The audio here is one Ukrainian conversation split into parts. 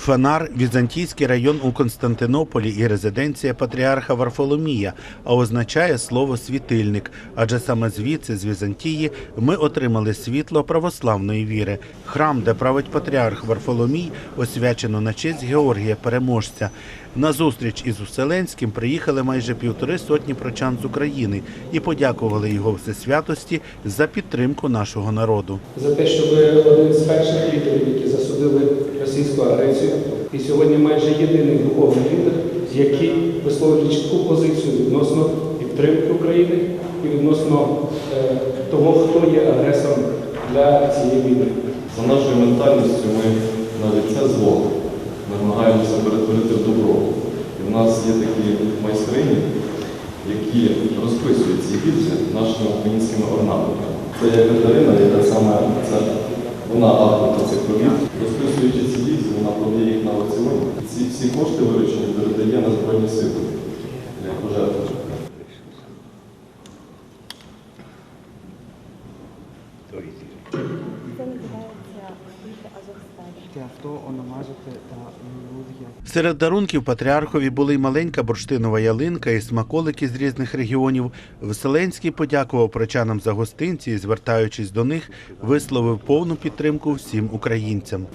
Фанар Візантійський район у Константинополі і резиденція патріарха Варфоломія, а означає слово світильник. Адже саме звідси, з Візантії, ми отримали світло православної віри. Храм, де править патріарх Варфоломій, освячено на честь Георгія Переможця. На зустріч із Вселенським приїхали майже півтори сотні прочан з України і подякували його всесвятості за підтримку нашого народу. за те, що ви один з перших лідерів, які засудили російську агресію, і сьогодні майже єдиний духовний лідер, який висловлює чітку позицію відносно підтримки України і відносно е, того, хто є агресором для цієї війни. За нашою ментальністю ми навіть це зло намагаємося перетворити в добро. І в нас є такі майстрині, які розписують ці гільзи нашими українськими орнаментами. Це є Катерина, яка саме це вона авторка цих робіт. Розписуючи ці гільзи, вона продає їх на аукціоні. Ці всі кошти виручені передає на Збройні сили як пожертву. Це називається Серед дарунків патріархові були й маленька бурштинова ялинка і смаколики з різних регіонів. Вселенський подякував прочанам за гостинці і, звертаючись до них, висловив повну підтримку всім українцям.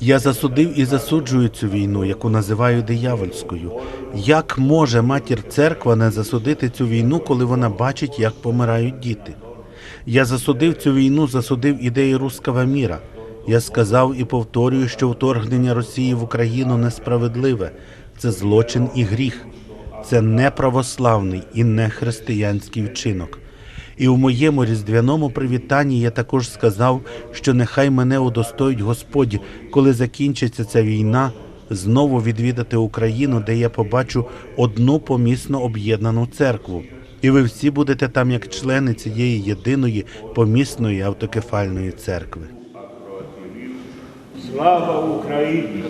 Я засудив і засуджую цю війну, яку називаю диявольською. Як може матір церква не засудити цю війну, коли вона бачить, як помирають діти? Я засудив цю війну, засудив ідеї руского міра. Я сказав і повторюю, що вторгнення Росії в Україну несправедливе. Це злочин і гріх. Це не православний і не християнський вчинок. І в моєму різдвяному привітанні я також сказав, що нехай мене удостоїть Господь, коли закінчиться ця війна, знову відвідати Україну, де я побачу одну помісно об'єднану церкву. І ви всі будете там як члени цієї єдиної помісної автокефальної церкви. Слава Україні!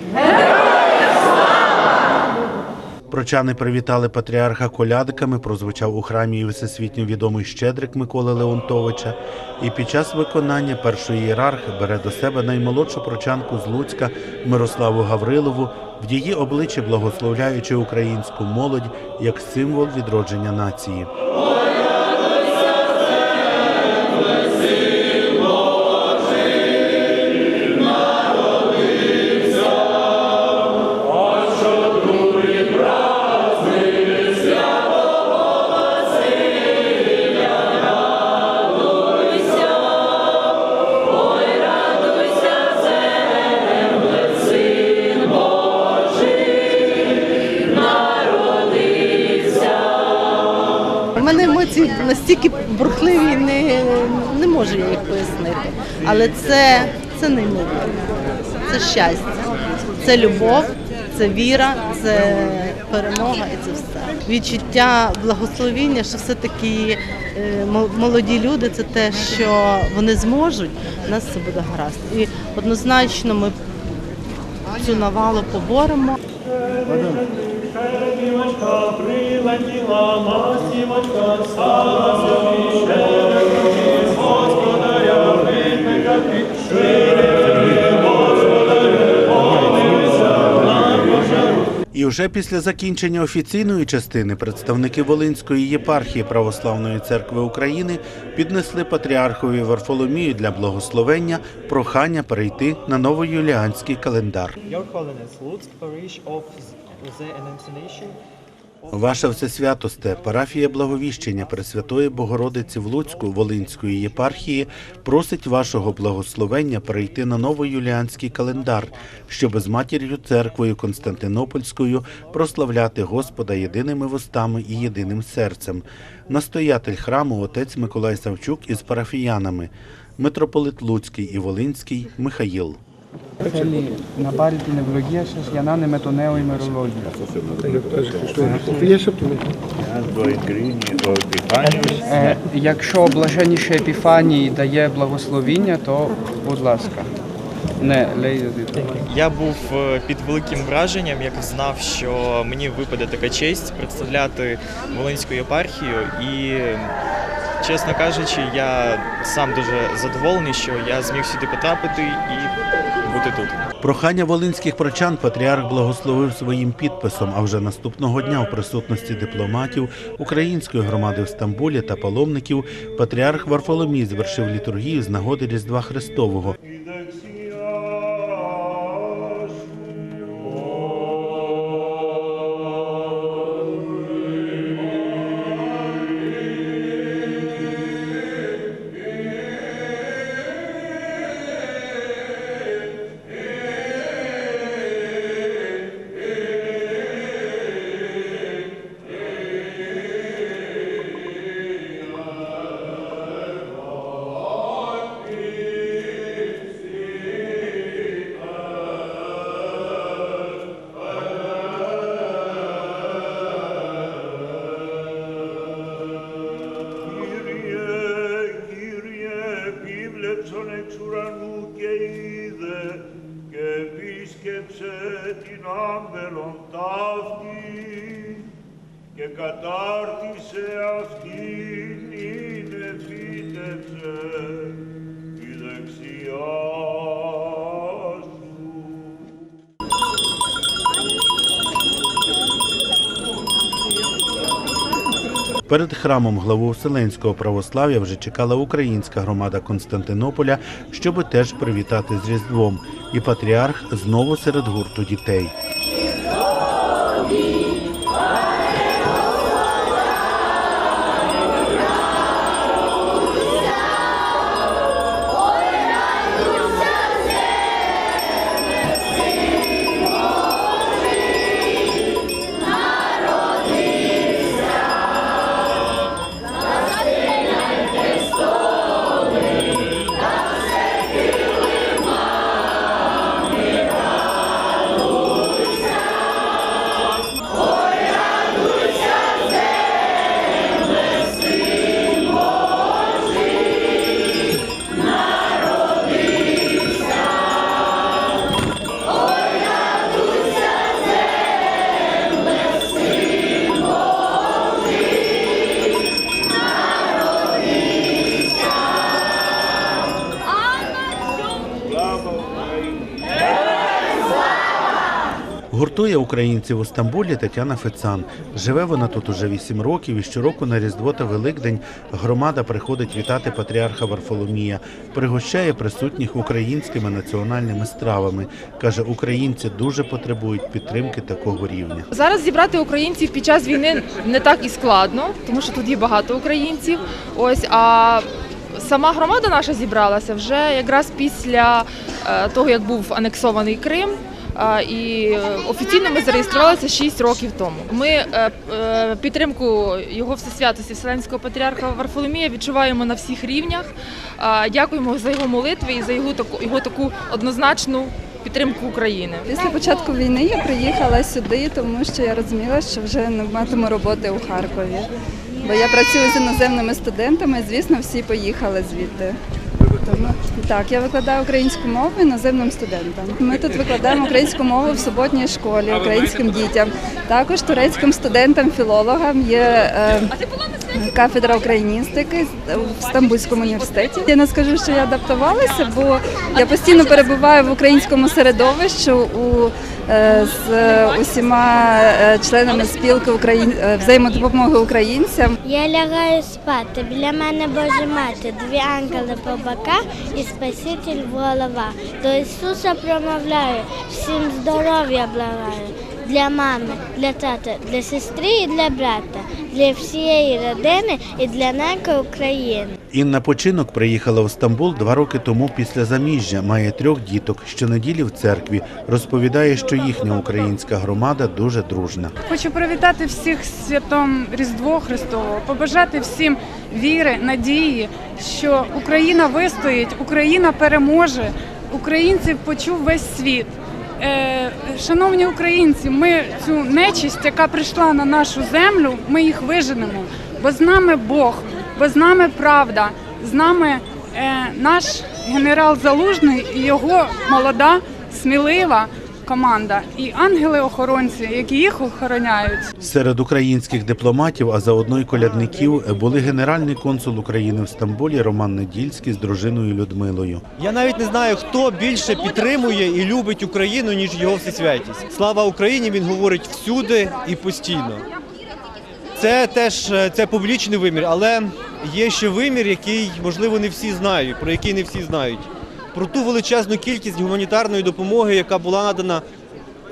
Прочани привітали патріарха колядками, прозвучав у храмі і всесвітньо відомий щедрик Миколи Леонтовича. І під час виконання першої ієрархи бере до себе наймолодшу прочанку з Луцька Мирославу Гаврилову, в її обличчі благословляючи українську молодь як символ відродження нації. Я їх пояснити. Але це, це неймовірно. Це щастя, це любов, це віра, це перемога і це все. Відчуття благословіння, що все-таки е, молоді люди це те, що вони зможуть, у нас все буде гаразд. І однозначно ми цю навалу поборемо. Прилетіла, масівочка, стала собі викликати, І вже після закінчення офіційної частини представники Волинської єпархії Православної церкви України піднесли патріархові Варфоломію для благословення прохання перейти на новоюліанський календар. Your Holiness, Lutsk Parish of the Ваша всесвятосте, парафія благовіщення Пресвятої Богородиці в Луцьку Волинської єпархії просить вашого благословення перейти на новоюліанський календар, щоб з матір'ю церквою Константинопольською прославляти Господа єдиними вустами і єдиним серцем. Настоятель храму отець Миколай Савчук із парафіянами, митрополит Луцький і Волинський Михаїл. Θέλει να πάρει την ευλογία σας για να είναι με το νέο ημερολόγιο. αν το εγκρίνει ο Επιφάνιος Е, якщо блаженніше Епіфанії дає благословіння, то будь ласка. Не лейзі. Я був е, під великим враженням, як знав, що мені випаде така честь представляти Волинську єпархію і чесно кажучи, я сам дуже задоволений, що я зміг сюди потрапити і бути тут. Прохання волинських прочан патріарх благословив своїм підписом. А вже наступного дня у присутності дипломатів української громади в Стамбулі та паломників патріарх Варфоломій звершив літургію з нагоди Різдва Христового. και κατάρτισε αυτήν είναι φύτεψε η δεξιά σου. Перед храмом главу Вселенського православ'я вже чекала українська громада Константинополя, щоби теж привітати з Різдвом. І патріарх знову серед гурту дітей. Гуртує українців у Стамбулі Тетяна Фецан. Живе вона тут уже вісім років і щороку на Різдво та Великдень громада приходить вітати патріарха Варфоломія, пригощає присутніх українськими національними стравами. Каже, українці дуже потребують підтримки такого рівня. Зараз зібрати українців під час війни не так і складно, тому що тут є багато українців. Ось а сама громада наша зібралася вже якраз після е, того, як був анексований Крим. І офіційно ми зареєструвалися 6 років тому. Ми е, е, підтримку його всесвятості Вселенського патріарха Варфоломія відчуваємо на всіх рівнях. Дякуємо за його молитви і за його таку його таку однозначну підтримку України. Після початку війни я приїхала сюди, тому що я розуміла, що вже не матиму роботи у Харкові. Бо я працюю з іноземними студентами, звісно, всі поїхали звідти. Тому так, я викладаю українську мову іноземним студентам. Ми тут викладаємо українську мову в суботній школі українським дітям. Також турецьким студентам-філологам є е, кафедра україністики в Стамбульському університеті. Я не скажу, що я адаптувалася, бо я постійно перебуваю в українському середовищі у з усіма е, членами спілки Україн... е, взаємодопомоги українцям. Я лягаю спати. Біля мене Божа мати, дві ангели по боках і Спаситель голова. До Ісуса промовляю, всім здоров'я благаю. Для мами, для тата, для сестри і для брата, для всієї родини і для неки України. Інна починок приїхала в Стамбул два роки тому після заміжжя. Має трьох діток. Щонеділі в церкві розповідає, що їхня українська громада дуже дружна. Хочу привітати всіх з святом Різдво Христового, побажати всім віри, надії, що Україна вистоїть, Україна переможе, українців почув весь світ. Е, шановні українці, ми цю нечисть, яка прийшла на нашу землю, ми їх виженемо. Бо з нами Бог, бо з нами правда, з нами е, наш генерал Залужний і його молода, смілива команда і ангели-охоронці, які їх охороняють. Серед українських дипломатів, а заодно й колядників, були генеральний консул України в Стамбулі Роман Недільський з дружиною Людмилою. Я навіть не знаю, хто більше підтримує і любить Україну, ніж його всесвятість. Слава Україні! Він говорить всюди і постійно. Це теж е, це публічний вимір, але є ще вимір, який можливо не всі знають, про який не всі знають. Про ту величезну кількість гуманітарної допомоги, яка була надана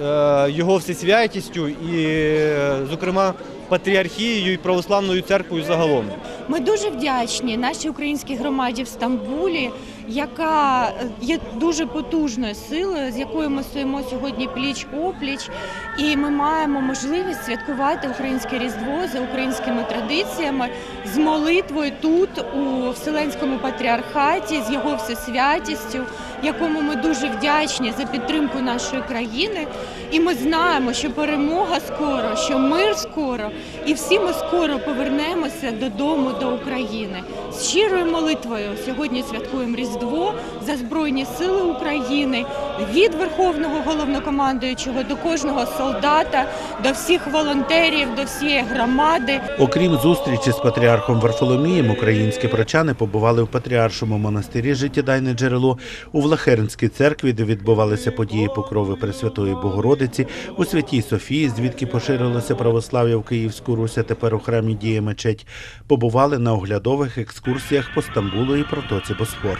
е, його всесвятістю, і, е, зокрема, патріархією і православною церквою загалом. Ми дуже вдячні нашій українській громаді в Стамбулі, яка е, є дуже потужною силою, з якою ми стоїмо сьогодні пліч опліч, і ми маємо можливість святкувати українське різдво за українськими традиціями з молитвою тут, у Вселенському патріархаті, з його всесвятістю, якому ми дуже вдячні за підтримку нашої країни. І ми знаємо, що перемога скоро, що мир скоро, і всі ми скоро повернемося додому до України. З щирою молитвою сьогодні святкуємо Різдво за Збройні Сили України від Верховного головнокомандуючого до кожного солдата, до всіх волонтерів, до всієї громади. Окрім зустрічі з патріархом Варфоломієм, українські прочани побували в патріаршому монастирі Життєдайне джерело у Влахернській церкві, де відбувалися події покрови Пресвятої Богородиці, у Святій Софії, звідки поширилося православ'я в Київську Русь, а тепер у храмі діє мечеть. Побували на оглядових екскурсіях по Стамбулу і протоці Босфор.